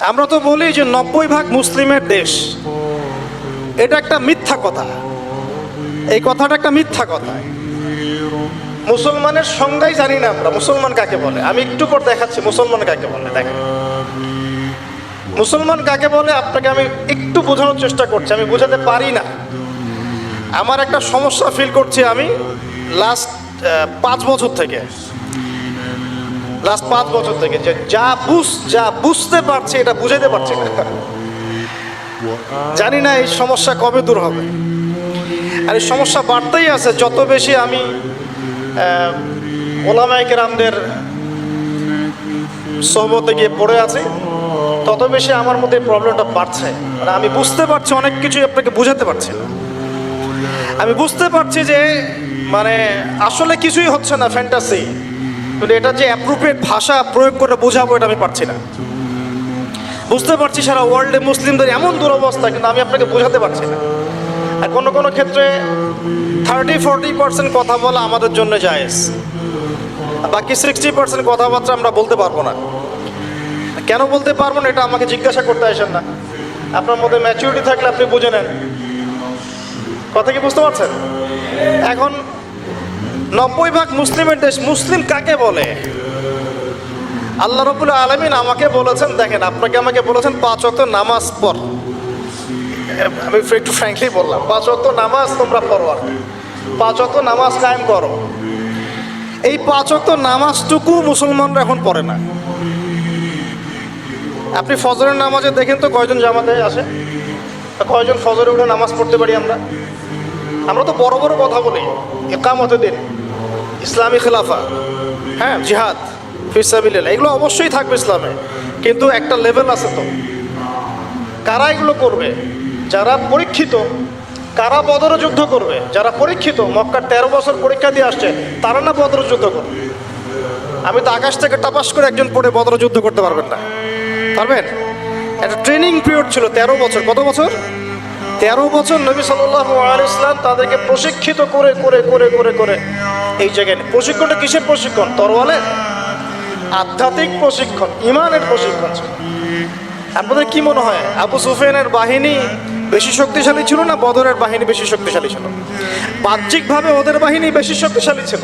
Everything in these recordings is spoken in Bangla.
আমরা তো বলি যে নব্বই ভাগ মুসলিমের দেশ। এটা একটা মিথ্যা কথা। এই কথাটা একটা মিথ্যা কথা। মুসলমানের সংজ্ঞাই জানি না আমরা। মুসলমান কাকে বলে? আমি একটু পর দেখাচ্ছি মুসলমান কাকে বলে। দেখেন। মুসলমান কাকে বলে? আপনাকে আমি একটু বোঝানোর চেষ্টা করছি। আমি বোঝাতে পারি না। আমার একটা সমস্যা ফিল করছি আমি লাস্ট পাঁচ বছর থেকে। লাস্ট পাঁচ বছর থেকে যে যা বুঝ, যা বুঝতে পারছি, এটা বুঝাইতে পারছি না। জানি না এই সমস্যা কবে দূর হবে। আর এই সমস্যা বাড়তেই আছে, যত বেশি আমি ওলামাইকের আমদের সহবতে গিয়ে পড়ে আছি, তত বেশি আমার মধ্যে প্রবলেমটা বাড়ছে। মানে আমি বুঝতে পারছি অনেক কিছুই আপনাকে বুঝাতে পারছি আমি বুঝতে পারছি যে মানে আসলে কিছুই হচ্ছে না ফ্যান্টাসি কিন্তু এটা যে অ্যাপ্রোপ্রিয়েট ভাষা প্রয়োগ করে বোঝাবো এটা আমি পারছি না। বুঝতে পারছি সারা ওয়ার্ল্ডে মুসলিমদের এমন দুরবস্থা, কিন্তু আমি আপনাকে বোঝাতে পারছি না। আর কোনো কোনো ক্ষেত্রে থার্টি ফোরটি পার্সেন্ট কথা বলা আমাদের জন্য জায়েজ। বাকি সিক্সটি পার্সেন্ট কথাবার্তা আমরা বলতে পারব না। কেন বলতে পারব না এটা আমাকে জিজ্ঞাসা করতে আসেন না। আপনার মধ্যে ম্যাচিউরিটি থাকলে আপনি বুঝে নেন। কথা কি বুঝতে পারছেন? এখন নব্বই ভাগ মুসলিমের দেশ, মুসলিম কাকে বলে? আল্লাহ রবুল আলমিন আমাকে বলেছেন, দেখেন, আপনাকে আমাকে বলেছেন পাঁচ অক্ত নামাজ পড়। আমি একটু ফ্র্যাঙ্কলি বললাম, পাঁচ অক্ত নামাজ তোমরা পড়ো পাঁচ অক্ত নামাজ কায়েম করো। এই পাঁচ অক্ত নামাজটুকু মুসলমানরা এখন পড়ে না। আপনি ফজরের নামাজে দেখেন তো কয়জন জামাতে আসে? কয়জন ফজরে উঠে নামাজ পড়তে পারি আমরা? আমরা তো বড় বড় কথা বলি একামতে দিন। ইসলামী খেলাফা হ্যাঁ জিহাদ ফিসাবিল্লা এগুলো অবশ্যই থাকবে ইসলামে। কিন্তু একটা লেভেল আছে তো। কারা এগুলো করবে? যারা পরীক্ষিত, কারা বদর যুদ্ধ করবে? যারা পরীক্ষিত, মক্কার তেরো বছর পরীক্ষা দিয়ে আসছে, তারা না বদর যুদ্ধ করবে? আমি তো আকাশ থেকে টাপাস করে একজন পড়ে বদর যুদ্ধ করতে পারবেন না। পারবেন? একটা ট্রেনিং পিরিয়ড ছিল তেরো বছর। কত বছর? তেরো বছর নবী সাল্লাহ ইসলাম তাদেরকে প্রশিক্ষিত করে করে করে করে করে। এই জায়গায় প্রশিক্ষণটা কিসের প্রশিক্ষণ? তরোয়ালের? আধ্যাত্মিক প্রশিক্ষণ, ইমানের প্রশিক্ষণ ছিল। আপনাদের কি মনে হয়, আবু সুফিয়ানের বাহিনী বেশি শক্তিশালী ছিল না বদরের বাহিনী বেশি শক্তিশালী ছিল? বাহ্যিকভাবে ওদের বাহিনী বেশি শক্তিশালী ছিল।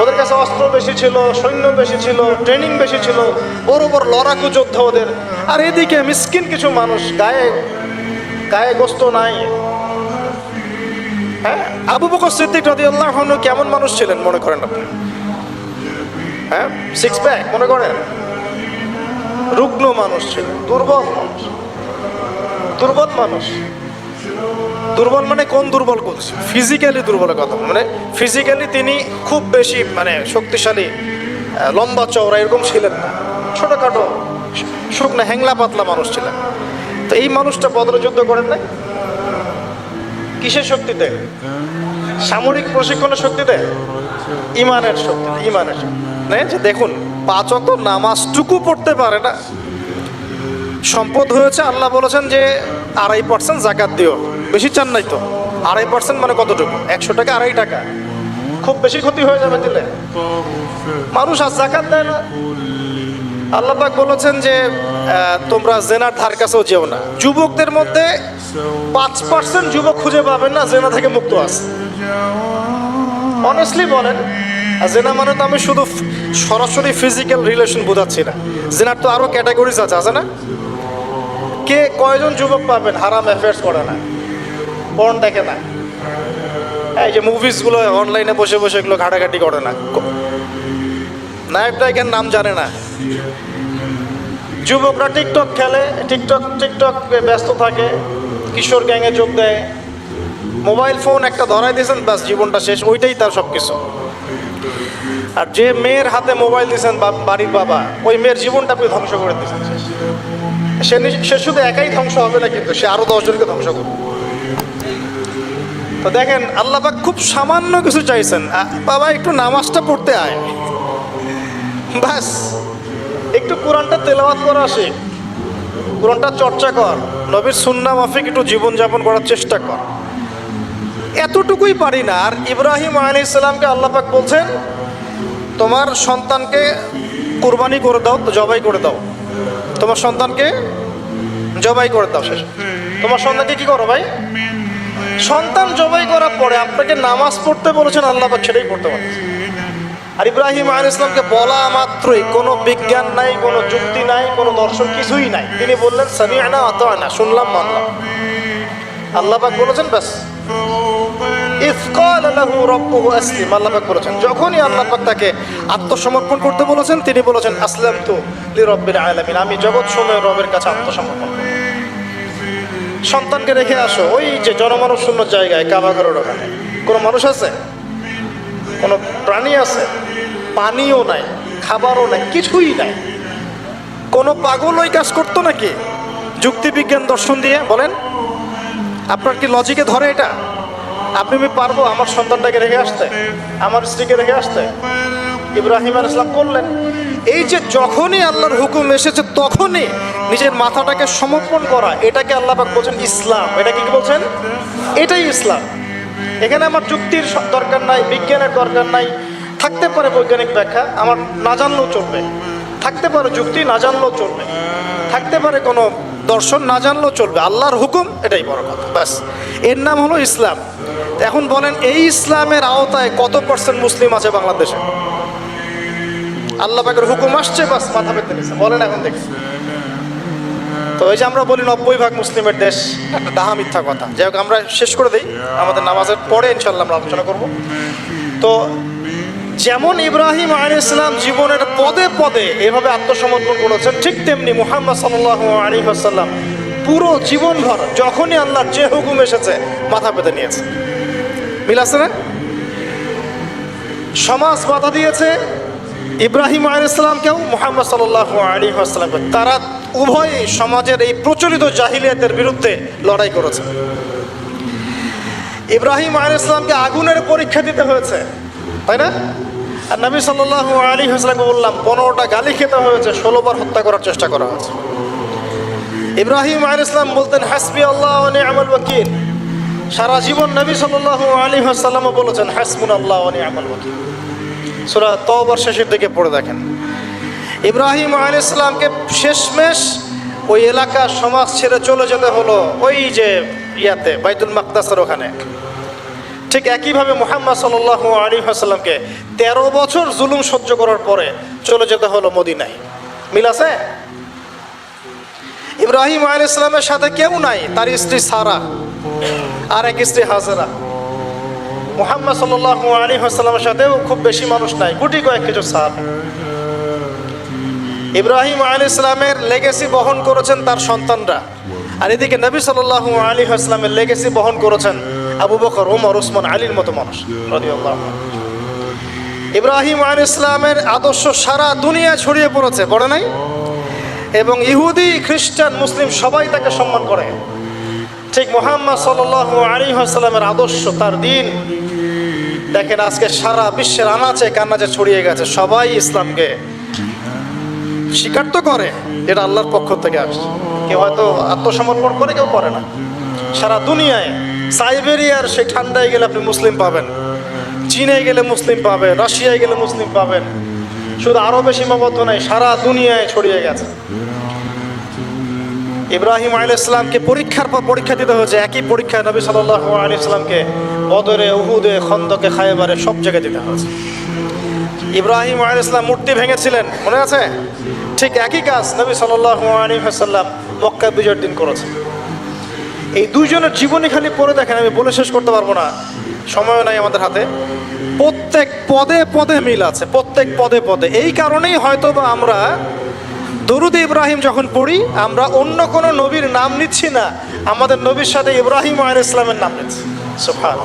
ওদের কাছে অস্ত্র বেশি ছিল, সৈন্য বেশি ছিল, ট্রেনিং বেশি ছিল, বড় বড় লড়াকু যোদ্ধা ওদের। আর এদিকে মিসকিন কিছু মানুষ গায়ে গায়ে গোস্ত নাই। হ্যাঁ? আবু বকর সিদ্দিক রাদি আল্লাহ কেমন মানুষ ছিলেন মনে করেন আপনি? হ্যাঁ? সিক্স প্যাক মনে করেন? রুগ্ন মানুষ ছিল দুর্বল মানুষ। দুর্বল মানুষ। দুর্বল মানে কোন দুর্বল করছে ফিজিক্যালি দুর্বলের কথা। মানে ফিজিক্যালি তিনি খুব বেশি মানে শক্তিশালী লম্বা চওড়া এরকম ছিলেন না। ছোটোখাটো শুকনা হ্যাংলা পাতলা মানুষ ছিলেন। তো এই মানুষটা বদরযুদ্ধ করেন নাই? কিসের শক্তিতে? সামরিক প্রশিক্ষণের শক্তিতে? ইমানের শক্তি ইমানের শক্তি যে দেখুন, পাঁচ অত নামাজটুকু পড়তে পারে না। সম্পদ হয়েছে, আল্লাহ বলেছেন যে আড়াই পার্সেন্ট জাকাত দিও। বেশি চান নাই তো? আড়াই পার্সেন্ট মানে কতটুকু? একশো টাকা, আড়াই টাকা। খুব বেশি ক্ষতি হয়ে যাবে দিলে। মানুষ আর জাকাত দেয় না। আল্লাহ পাক বলেছেন যে তোমরা জেনার ধার কাছেও যেও না। যুবকদের মধ্যে পাঁচ পার্সেন্ট যুবক খুঁজে পাবেন না, জেনা থেকে মুক্ত আছে। অনেস্টলি বলেন জেনা মানে তো আমি শুধু সরাসরি ফিজিক্যাল রিলেশন বোঝাচ্ছি না। জেনার তো আরও ক্যাটাগরিজ আছে আছে না? কে কয়জন যুবক পাবেন? হারাম অ্যাফেয়ার্স করে না। পর্ন দেখে না। এই যে মুভিসগুলো অনলাইনে বসে বসে এগুলো ঘাটাঘাটি করে না। নায়ক নায়িকার নাম জানে না। যুবকরা টিকটক খেলে, টিকটক টিকটক ব্যস্ত থাকে, কিশোর গ্যাংয়ে যোগ দেয়। মোবাইল ফোন একটা ধরাই দিয়েছেন ব্যাস জীবনটা শেষ, ওইটাই তার সব কিছু আর যে মেয়ের হাতে মোবাইল দিয়েছেন বাড়ির বাবা, ওই মেয়ের জীবনটা আপনি ধ্বংস করে দিয়েছেন। সে সে শুধু একাই ধ্বংস হবে না কিন্তু, সে আরও দশজনকে ধ্বংস করবে। তো দেখেন, আল্লাপাক খুব সামান্য কিছু চাইছেন। বাবা, একটু নামাজটা পড়তে আয়। ব্যাস একটু কোরআনটা তেলাওয়াত করা আসে। কোরআনটা চর্চা কর, নবীর সুন্না মাফিক একটু জীবনযাপন করার চেষ্টা কর। এতটুকুই পারি না, আর ইব্রাহিম আলী ইসলামকে আল্লাপাক বলছেন, তোমার সন্তানকে কোরবানি করে দাও, জবাই করে দাও। তোমার সন্তানকে জবাই করে দাও শেষ। তোমার সন্তানকে কি করো ভাই? সন্তান জবাই করার পরে আপনাকে নামাজ পড়তে বলেছেন আল্লাপাক সেটাই পড়তে পারে আর ইব্রাহিম আল ইসলামকে বলা মাত্রই কোনো বিজ্ঞান নাই, কোনো যুক্তি নাই, কোনো দর্শন কিছুই নাই। তিনি বললেন সামি আনা অত আনা শুনলাম, মানলাম। আল্লাহ পাক বলেছেন ব্যাস বলেছেন। যখনই আল্লাহ পাক তাকে আত্মসমর্পণ করতে বলেছেন, তিনি বলেছেন আসলাম তো লি রব্বিল আলামিন আমি জগৎ সময়ের রবের কাছে আত্মসমর্পণ সন্তানকে রেখে আসো, ওই যে জনমানব শূন্য জায়গায় কাবাঘরের ওখানে। কোনো মানুষ আছে? কোনো প্রাণী আছে? পানিও নাই, খাবারও নাই, কিছুই নাই। কোনো পাগল ওই কাজ করতো নাকি? যুক্তিবিজ্ঞান দর্শন দিয়ে, বলেন। আপনার কি লজিকে ধরে এটা? আপনি আমি পারব আমার সন্তানটাকে রেখে আসতে, আমার স্ত্রীকে রেখে আসতে। ইব্রাহিম আল ইসলাম করলেন। এই যে যখনই আল্লাহর হুকুম এসেছে, তখনই নিজের মাথাটাকে সমর্পণ করা, এটাকে আল্লাহ বলছেন ইসলাম। এটা কি বলছেন? এটাই ইসলাম। এখানে আমার যুক্তির দরকার নাই, বিজ্ঞানের দরকার নাই থাকতে পারে বৈজ্ঞানিক ব্যাখ্যা, আমার না জানলেও চলবে। থাকতে পারে যুক্তি, না জানলেও চলবে। থাকতে পারে কোনো দর্শন, না জানলেও চলবে। আল্লাহর হুকুম, এটাই বড় কথা। ব্যাস। এর নাম হলো ইসলাম। এখন বলেন, এই ইসলামের আওতায় কত পার্সেন্ট মুসলিম আছে বাংলাদেশে? আল্লাহ পাকের হুকুম আসছে বাস মাথা পেতে নিছে বলেন এখন দেখি। তো এই যে আমরা বলি নব্বই ভাগ মুসলিমের দেশ, একটা ডাহা মিথ্যা কথা। যাই হোক, আমরা শেষ করে দিই। আমাদের নামাজের পরে ইনশাল্লাহ আমরা আলোচনা করব। তো যেমন ইব্রাহিম আলী ইসলাম জীবনের পদে পদে এভাবে আত্মসমর্পণ করেছেন, ঠিক তেমনি মুহাম্মদ সাল্লাহ আলী আসাল্লাম পুরো জীবনভর যখনই আল্লাহর যে হুকুম এসেছে মাথা পেতে নিয়েছে। মিল আছে না? সমাজ বাধা দিয়েছে ইব্রাহিম আলী ইসলামকেও মোহাম্মদ সাল্লাহ আলী আসসালামকে তারা উভয়ই সমাজের এই প্রচলিত জাহিলিয়াতের বিরুদ্ধে লড়াই করেছে। ইব্রাহিম আলী ইসলামকে আগুনের পরীক্ষা দিতে হয়েছে। তাই না? আর নবী সাল্লাহ আলী হাসলামকে বললাম, পনেরোটা গালি খেতে হয়েছে, ষোলোবার হত্যা করার চেষ্টা করা হয়েছে। ইব্রাহিম আলী ইসলাম বলতেন, হাসবি আল্লাহ আমল ওয়াকিল। সারা জীবন নবী সাল্লাহ আলী হাসাল্লামও বলেছেন হাসমুন আল্লাহ আমল ওয়াকিল। সুরা তওবার শেষের দিকে পড়ে দেখেন। ইব্রাহিম আলী ইসলামকে শেষমেশ ওই এলাকার সমাজ ছেড়ে চলে যেতে হলো ওই যে ইয়াতে, বাইতুল মাকদাসের ওখানে। ঠিক একইভাবে মোহাম্মদ সাল্লাহ আলী হাসাল্লামকে তেরো বছর জুলুম সহ্য করার পরে চলে যেতে হলো মদিনায়। মিল আছে? ইব্রাহিম আলী ইসলামের সাথে কেউ নাই, তার স্ত্রী সারা আর এক স্ত্রী হাজারা। মোহাম্মদ সাল্লাহ আলী হাসাল্লামের সাথেও খুব বেশি মানুষ নাই, গুটি কয়েক কিছু সার ইব্রাহিম আলী ইসলামের লেগেসি বহন করেছেন তার সন্তানরা। আর এদিকে নবী সাল্লাহ আলী আসলামের লেগেসি বহন করেছেন আবু বকর ওমর উসমান, আলীর মতো মানুষ ইব্রাহিম আলী ইসলামের আদর্শ সারা দুনিয়া ছড়িয়ে পড়েছে, পড়ে নাই? এবং ইহুদি, খ্রিস্টান, মুসলিম সবাই তাকে সম্মান করে। ঠিক মোহাম্মদ সাল্লাহ আলী আসসালামের আদর্শ, তার দিন। দেখেন আজকে সারা বিশ্বের আনাচে কান্নাচে ছড়িয়ে গেছে, সবাই ইসলামকে স্বীকার তো করে, এটা আল্লাহর পক্ষ থেকে আসছে। কেউ হয়তো আত্মসমর্পণ করে, কেউ করে না। সারা দুনিয়ায় সাইবেরিয়ার সেই ঠান্ডায় গেলে আপনি মুসলিম পাবেন। চীনে গেলে মুসলিম পাবেন, রাশিয়ায় গেলে মুসলিম পাবেন। শুধু আরবে সীমাবদ্ধ নাই, সারা দুনিয়ায় ছড়িয়ে গেছে। ইব্রাহিম আলী ইসলামকে পরীক্ষার পর পরীক্ষা দিতে হয়েছে, একই পরীক্ষায় নবী সাল্লাহ আলী ইসলামকে বদরে, উহুদে, খন্দকে, খায়বারে সব জায়গায় দিতে হয়েছে। ইব্রাহিম আলী ইসলাম মূর্তি ভেঙেছিলেন, মনে আছে? ঠিক একই কাজ নবী সাল্লাহ আলী হাসাল্লাম মক্কা বিজয়ের দিন করেছে এই দুইজনের জীবনী খালি পড়ে দেখেন, আমি বলে শেষ করতে পারব না। সময় নাই আমাদের হাতে। প্রত্যেক পদে পদে মিল আছে, প্রত্যেক পদে পদে। এই কারণেই হয়তো বা আমরা দরুদ ইব্রাহিম যখন পড়ি, আমরা অন্য কোনো নবীর নাম নিচ্ছি না, আমাদের নবীর সাথে ইব্রাহিম আল ইসলামের নাম নিচ্ছি। সুফান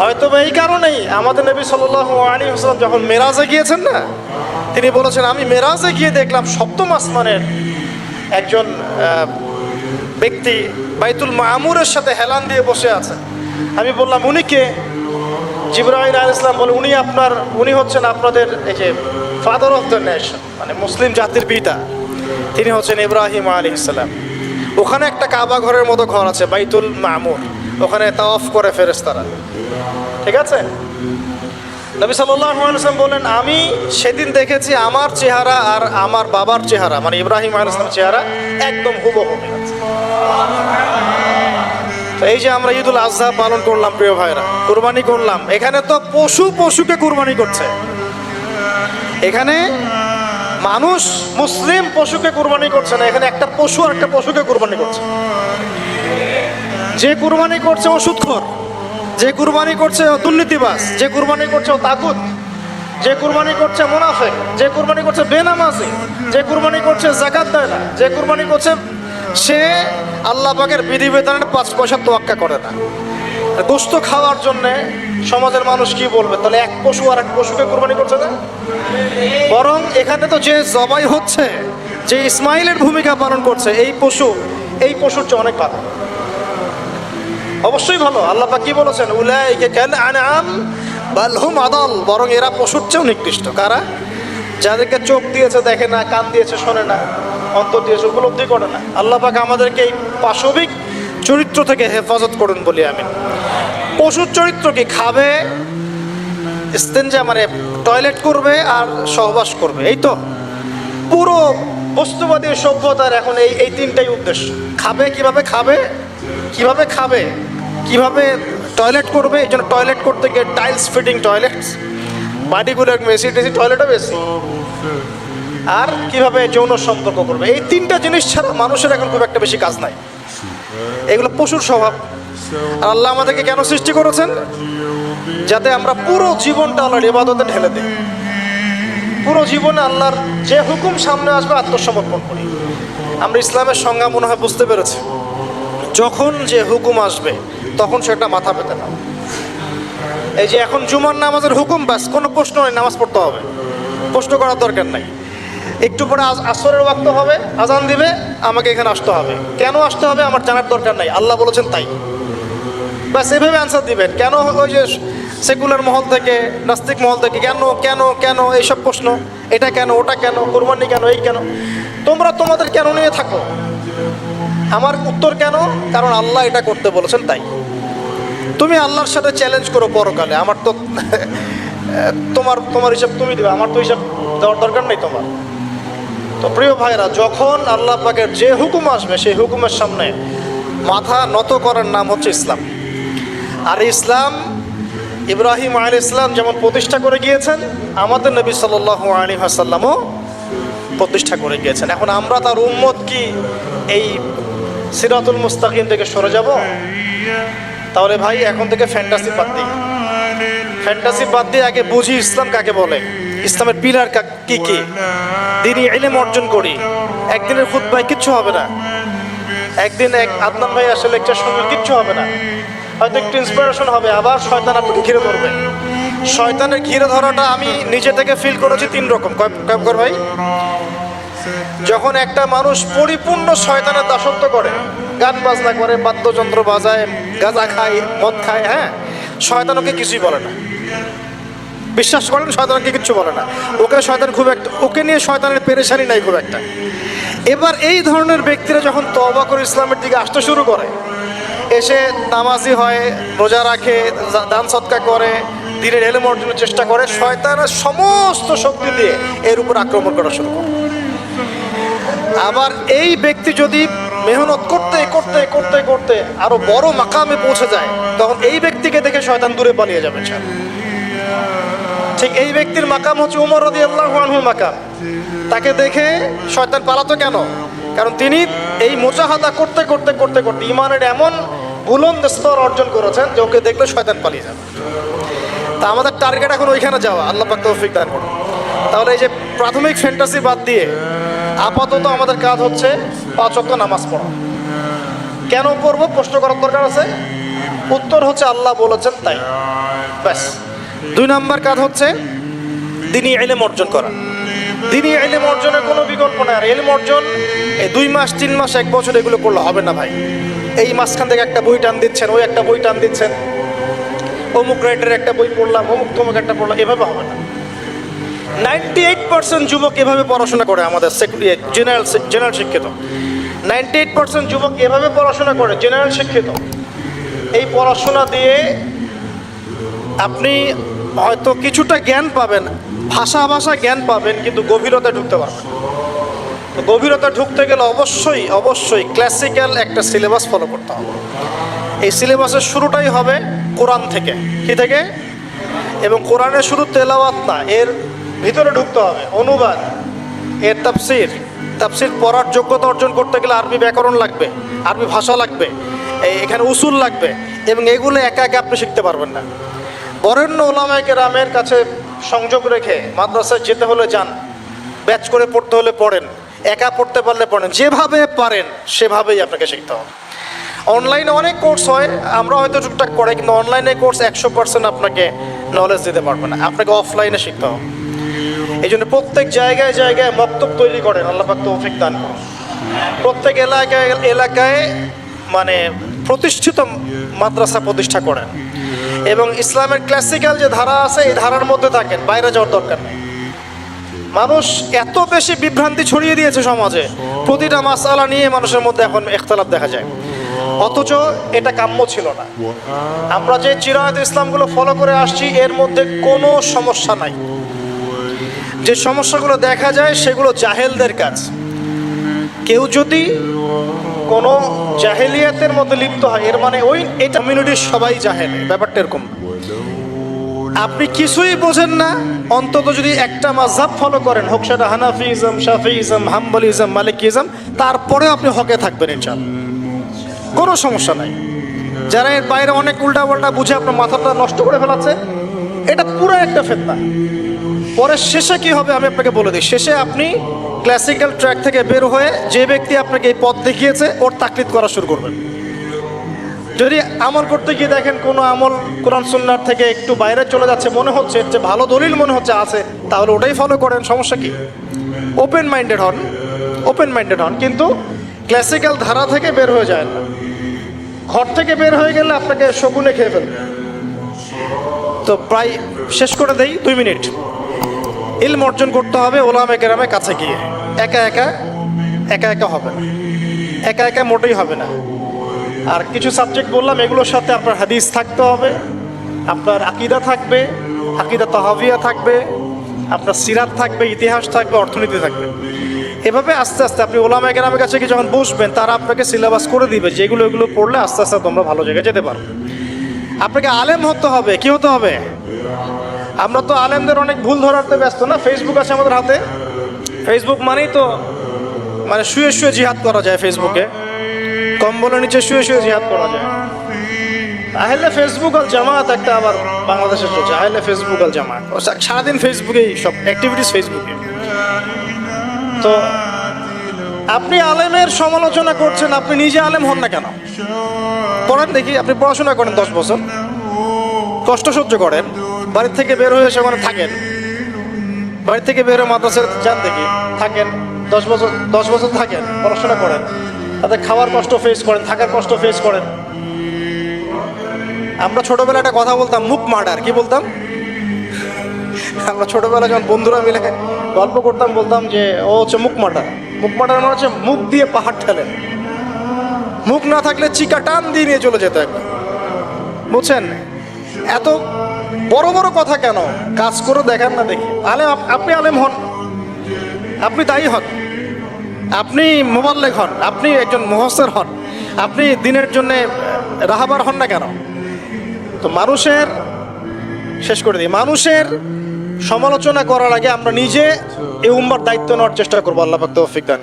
হয়তো বা এই কারণেই আমাদের নবী সাল্লাহ আলী হাসলাম যখন মেরাজে গিয়েছেন না, তিনি বলেছেন, আমি মেরাজে গিয়ে দেখলাম সপ্তম আসমানের একজন ব্যক্তি বাইতুল মামুরের সাথে হেলান দিয়ে বসে আছেন আমি বললাম, উনি কে? জিব্রাহিম আল ইসলাম বলে, উনি আপনার, উনি হচ্ছেন আপনাদের এই যে ফাদার অফ দ্য নেশন মানে মুসলিম জাতির পিতা। তিনি হচ্ছেন ইব্রাহিম আলী ইসলাম ওখানে একটা কাবা ঘরের মতো ঘর আছে, বাইতুল মামুর। ওখানে তাওয়াফ করে ফেরেস্তারা ঠিক আছে? নবী সাল্লাম বলেন আমি সেদিন দেখেছি আমার চেহারা আর আমার বাবার চেহারা মানে ইব্রাহিম আলাইসলামের চেহারা একদম হুবহু এই যে আমরা ঈদুল আজহা পালন করলাম, প্রিয় ভাইরা কুরবানি করলাম, এখানে তো পশু পশুকে কুরবানি করছে। এখানে মানুষ মুসলিম পশুকে কুরবানি করছে না, এখানে একটা পশু আর একটা পশুকে কুরবানি করছে। যে কুরবানি করছে ওষুধখোর। যে কুরবানি করছে দুর্নীতিবাস যে কুরবানি করছে ও তাগুত, যে কুরবানি করছে মুনাফেক, যে কুরবানি করছে বেনামাজি, যে কুরবানি করছে জাকাত দেয় না, যে কুরবানি করছে, সে আল্লাহ পাকের বিধিবিধানের পাঁচ পয়সা তোয়াক্কা করে না। গোস্ত খাওয়ার জন্যে সমাজের মানুষ কি বলবে? তাহলে এক পশু আর এক পশুকে কুরবানি করছে না? বরং এখানে তো যে জবাই হচ্ছে, যে ইসমাইলের ভূমিকা পালন করছে, এই পশু, এই পশুর চেয়ে অনেক ভালো অবশ্যই ভালো, আল্লাহ কি বলেছেন? আদল, বরং এরা পশুর চেয়েও নিকৃষ্ট। কারা? যাদেরকে চোখ দিয়েছে দেখে না, কান দিয়েছে শোনে না, অন্তর দিয়েছে, উপলব্ধি করে না। আল্লাহ পাক আমাদেরকে এই পাশবিক চরিত্র থেকে হেফাজত করুন বলি আমি পশুর চরিত্র কি? খাবে ইস্তেঞ্জা মানে টয়লেট করবে আর সহবাস করবে, এই তো? পুরো বস্তুবাদী সভ্যতার এখন এই এই তিনটাই উদ্দেশ্য। খাবে কীভাবে? খাবে কীভাবে খাবে? কীভাবে টয়লেট করবে? এই জন্য টয়লেট করতে গিয়ে টাইলস ফিটিং টয়লেটস বাড়িগুলো বেশি টেসি টয়লেটও বেশি। আর কীভাবে যৌন সম্পর্ক করবে? এই তিনটা জিনিস ছাড়া মানুষের এখন খুব একটা বেশি কাজ নাই। এগুলো পশুর স্বভাব। আর আল্লাহ আমাদেরকে কেন সৃষ্টি করেছেন? যাতে আমরা পুরো জীবনটা আল্লাহর ইবাদতে ঢেলে দিই। পুরো জীবনে আল্লাহর যে হুকুম সামনে আসবে, আত্মসমর্পণ করি। আমরা ইসলামের সংজ্ঞা মনে হয় বুঝতে পেরেছি। যখন যে হুকুম আসবে, তখন সেটা মাথা পেতে না এই যে এখন জুমার নামাজের হুকুম, ব্যাস, কোনো প্রশ্ন নেই, নামাজ পড়তে হবে। প্রশ্ন করার দরকার নাই। একটু পরে আজ আসরের ওয়াক্ত হবে, আজান দিবে, আমাকে এখানে আসতে হবে। কেন আসতে হবে আমার জানার দরকার নাই, আল্লাহ বলেছেন তাই। ব্যাস, এভাবে আনসার দিবেন। কেন ওই যে সেকুলার মহল থেকে, নাস্তিক মহল থেকে, কেন কেন কেন, এইসব প্রশ্ন, এটা কেন, ওটা কেন, কোরবানি কেন, এই কেন? তোমরা তোমাদের কেন নিয়ে থাকো? আমার উত্তর কেন? কারণ আল্লাহ এটা করতে বলেছেন তাই। তুমি আল্লাহর সাথে চ্যালেঞ্জ করো পরকালে। আমার তো, তোমার তোমার হিসাব তুমি দিবে। আমার তো হিসাব দেওয়ার দরকার নেই তোমার। তো প্রিয় ভাইরা যখন আল্লাহ পাকের যে হুকুম আসবে, সেই হুকুমের সামনে মাথা নত করার নাম হচ্ছে ইসলাম। আর ইসলাম, ইব্রাহিম আলী ইসলাম যেমন প্রতিষ্ঠা করে গিয়েছেন, আমাদের নবী সাল আলী হাসাল্লামও প্রতিষ্ঠা করে গিয়েছেন। এখন আমরা তার উম্মত কি? এই সিরাতুল মুস্তাকিম থেকে সরে যাব? তাহলে ভাই, এখন থেকে ফ্যান্টাসি বাদ দিই। ফ্যান্টাসি বাদ দিয়ে আগে বুঝি ইসলাম কাকে বলে? ইসলামের পিলার কি কি দিনই এলেম অর্জন করি। একদিনের খুদ ভাই কিচ্ছু হবে না। একদিন এক আদনান ভাই আসলে লেকচার শুনবেন কিচ্ছু হবে না। হয়তো একটু ইন্সপিরেশন হবে, আবার শয়তান আপনাকে ঘিরে ধরবে। শয়তানের ঘিরে ধরাটা আমি নিজে থেকে ফিল করেছি তিন রকম। কয়েকবার ভাই? যখন একটা মানুষ পরিপূর্ণ শয়তানের দাসত্ব করে, গান বাজনা করে, বাদ্যযন্ত্র বাজায়, গাঁজা খায়, মদ খায় হ্যাঁ? শয়তান ওকে কিছুই বলে না। বিশ্বাস করেন শয়তানকে কিচ্ছু বলে না। ওকে শয়তান খুব একটা ওকে নিয়ে শয়তানের পেরেশানি নাই খুব একটা। এবার এই ধরনের ব্যক্তিরা যখন তবা করে ইসলামের দিকে আসতে শুরু করে, এসে নামাজি হয়, রোজা রাখে দান সৎকা করে, দিনের এলেম অর্জনের চেষ্টা করে, শয়তানের সমস্ত শক্তি দিয়ে এর উপর আক্রমণ করা শুরু করে। আবার এই ব্যক্তি যদি মেহনত করতে করতে করতে করতে আরও বড় মাকামে পৌঁছে যায়, তখন এই ব্যক্তিকে দেখে শয়তান দূরে পালিয়ে যাবে ঠিক এই ব্যক্তির মাকাম হচ্ছে উমর রদি আল্লাহ মাকাম। তাকে দেখে শয়তান পালাতো কেন? কারণ তিনি এই মোজাহাদা করতে করতে করতে করতে ইমানের এমন বুলন্দ স্তর অর্জন করেছেন যে ওকে দেখলে শয়তান পালিয়ে যাবে। তা আমাদের টার্গেট এখন ওইখানে যাওয়া। আল্লাহ পাক তৌফিক দান করুন। তাহলে এই যে প্রাথমিক ফ্যান্টাসি বাদ দিয়ে আপাতত আমাদের কাজ হচ্ছে পাঁচ অক্ট নামাজ পড়া। কেন পড়ব প্রশ্ন করার দরকার আছে। উত্তর হচ্ছে আল্লাহ বলেছেন তাই। ব্যাস। দুই নাম্বার কাজ হচ্ছে দিনই এলেম অর্জন করা। দিনই এলেম অর্জনের কোনো বিকল্প নাই। আর এলেম অর্জন এই দুই মাস, তিন মাস, এক বছর এগুলো করলে হবে না ভাই। এই মাঝখান থেকে একটা বই টান দিচ্ছেন, ওই একটা বই টান দিচ্ছেন। অমুক রাইটার একটা বই পড়লাম, অমুক তমুক একটা পড়লাম, এভাবে হবে না। নাইনটি এইট পার্সেন্ট যুবক এভাবে পড়াশোনা করে আমাদের জেনারেল জেনারেল শিক্ষিত। নাইনটি এইট পার্সেন্ট যুবক এভাবে পড়াশোনা করে জেনারেল শিক্ষিত। এই পড়াশোনা দিয়ে আপনি হয়তো কিছুটা জ্ঞান পাবেন, ভাষা ভাষা জ্ঞান পাবেন, কিন্তু গভীরতা ঢুকতে পারবেন গভীরতা ঢুকতে গেলে অবশ্যই অবশ্যই ক্লাসিক্যাল একটা সিলেবাস ফলো করতে হবে। এই সিলেবাসের শুরুটাই হবে কোরআন থেকে। কি থেকে? এবং কোরআনের শুরু তেলাওয়াত না, এর ভিতরে ঢুকতে হবে। অনুবাদ। এর তাফসির। তাফসির পড়ার যোগ্যতা অর্জন করতে গেলে আরবি ব্যাকরণ লাগবে, আরবি ভাষা লাগবে এখানে উসুল লাগবে এবং এগুলো একা একা আপনি শিখতে পারবেন না। বরেণ্য ওলামায়কে রামের কাছে সংযোগ রেখে মাদ্রাসায় যেতে হলে যান। ব্যাচ করে পড়তে হলে পড়েন। একা পড়তে পারলে পড়েন। যেভাবে পারেন, সেভাবেই আপনাকে শিখতে হবে। অনলাইনে অনেক কোর্স হয়, আমরা হয়তো টুকটাক করে, কিন্তু অনলাইনে কোর্স একশো পার্সেন্ট আপনাকে নলেজ দিতে পারবে না। আপনাকে অফলাইনে শিখতে হবে। এই জন্য প্রত্যেক জায়গায় জায়গায় মক্তব তৈরি করেন, আল্লাহ পাক তৌফিক দান করুন। প্রত্যেক এলাকায় এলাকায় মানে প্রতিষ্ঠিত মাদ্রাসা প্রতিষ্ঠা করেন। এবং ইসলামের ক্লাসিক্যাল যে ধারা আছে, এই ধারার মধ্যে থাকেন, বাইরে যাওয়ার দরকার নেই। মানুষ এত বেশি বিভ্রান্তি ছড়িয়ে দিয়েছে সমাজে, প্রতিটা মাসালা নিয়ে মানুষের মধ্যে এখন ইখতলাফ দেখা যায়। অথচ এটা কাম্য ছিল না। আমরা যে চিরায়ত ইসলামগুলো ফলো করে আসছি, এর মধ্যে কোনো সমস্যা নাই। যে সমস্যাগুলো দেখা যায় সেগুলো জাহেলদের কাজ। কেউ যদি কোনো জাহেলিয়াতের মধ্যে লিপ্ত হয়, এর মানে ওই এই কমিউনিটির সবাই জাহেল ব্যাপারটা এরকম আপনি কিছুই বোঝেন না, অন্তত যদি একটা মাঝহাব ফলো করেন, হোক সেটা হানাফিজম শাফিজম হাম্বলিজম, মালিকিজম, তারপরেও আপনি হকে থাকবেন ইনশাল্লাহ কোনো সমস্যা নাই। যারা এর বাইরে অনেক উল্টা পাল্টা বুঝে আপনার মাথাটা নষ্ট করে ফেলাচ্ছে, এটা পুরো একটা ফেতনা। পরে শেষে কি হবে আমি আপনাকে বলে দিই। শেষে আপনি ক্লাসিক্যাল ট্র্যাক থেকে বের হয়ে যে ব্যক্তি আপনাকে এই পথ দেখিয়েছে, ওর তাকলিদ করা শুরু করবেন। যদি আমল করতে গিয়ে দেখেন কোনো আমল কোরআন সুন্নার থেকে একটু বাইরে চলে যাচ্ছে, মনে হচ্ছে যে ভালো দলিল মনে হচ্ছে আছে, তাহলে ওটাই ফলো করেন, সমস্যা কি? ওপেন মাইন্ডেড হন ওপেন মাইন্ডেড হন, কিন্তু ক্লাসিক্যাল ধারা থেকে বের হয়ে যায় না। ঘর থেকে বের হয়ে গেলে আপনাকে শকুনে খেয়ে ফেলবে। তো প্রায় শেষ করে দেই, দুই মিনিট। ইলম অর্জন করতে হবে ওলামে কেরামে কাছে গিয়ে। একা একা একা একা হবে না। একা একা মোটেই হবে না। আর কিছু সাবজেক্ট বললাম, এগুলোর সাথে আপনার হাদিস থাকতে হবে, আপনার আকিদা থাকবে, আকিদা তহাবিয়া থাকবে, আপনার সিরাত থাকবে, ইতিহাস থাকবে, অর্থনীতি থাকবে। এভাবে আস্তে আস্তে আপনি ওলামা গ্রামের কাছে গিয়ে যখন বসবেন, তারা আপনাকে সিলেবাস করে দিবে, যেগুলো এগুলো পড়লে আস্তে আস্তে তোমরা ভালো জায়গায় যেতে পারো। আপনাকে আলেম হতে হবে, কি হতে হবে? আমরা তো আলেমদের অনেক ভুল ধরাতে ব্যস্ত না ফেসবুক আছে আমাদের হাতে। ফেসবুক মানেই তো মানে শুয়ে শুয়ে জিহাদ করা যায় ফেসবুকে কম্বলের নিচে শুয়ে শুয়ে জিহাদ করা যায়। আহলে ফেসবুক আর জামাত একটা আবার বাংলাদেশে চলছে। আহলে ফেসবুক আর জামাত। সারাদিন ফেসবুকেই সব অ্যাক্টিভিটিস ফেসবুকে তো আপনি আলেমের সমালোচনা করছেন, আপনি নিজে আলেম হন না কেন? পড়েন দেখি, আপনি পড়াশোনা করেন দশ বছর। কষ্ট সহ্য করেন। বাড়ির থেকে বের হয়ে সেখানে থাকেন। বাড়ি থেকে বের হয়ে মাদ্রাসায় যান দেখি, থাকেন। দশ বছর দশ বছর থাকেন, পড়াশোনা করেন। তাতে খাওয়ার কষ্ট ফেস করেন, থাকার কষ্ট ফেস করেন। আমরা ছোটবেলায় একটা কথা বলতাম, মুখ মার্ডার, কি বলতাম? আমরা ছোটবেলায় যখন বন্ধুরা মিলে গল্প করতাম, বলতাম যে, ও হচ্ছে মুখ মার্ডার। মুখ মার্ডার মানে হচ্ছে মুখ দিয়ে পাহাড় ঠেলে মুখ না থাকলে চিকা টান দিয়ে নিয়ে চলে যেত একদম বুঝছেন? এত বড় বড় কথা কেন? কাজ করে দেখান না দেখি। আলেম আপনি আলেম হন। আপনি তাই হন। আপনি মোবাল্লেক হন। আপনি একজন মহসের হন। আপনি দিনের জন্য রাহাবার হন না কেন? তো মানুষের, শেষ করে দিই, মানুষের সমালোচনা করার আগে আমরা নিজে এই উম্মার দায়িত্ব নেওয়ার চেষ্টা করব। আল্লাহ তৌফিক দান।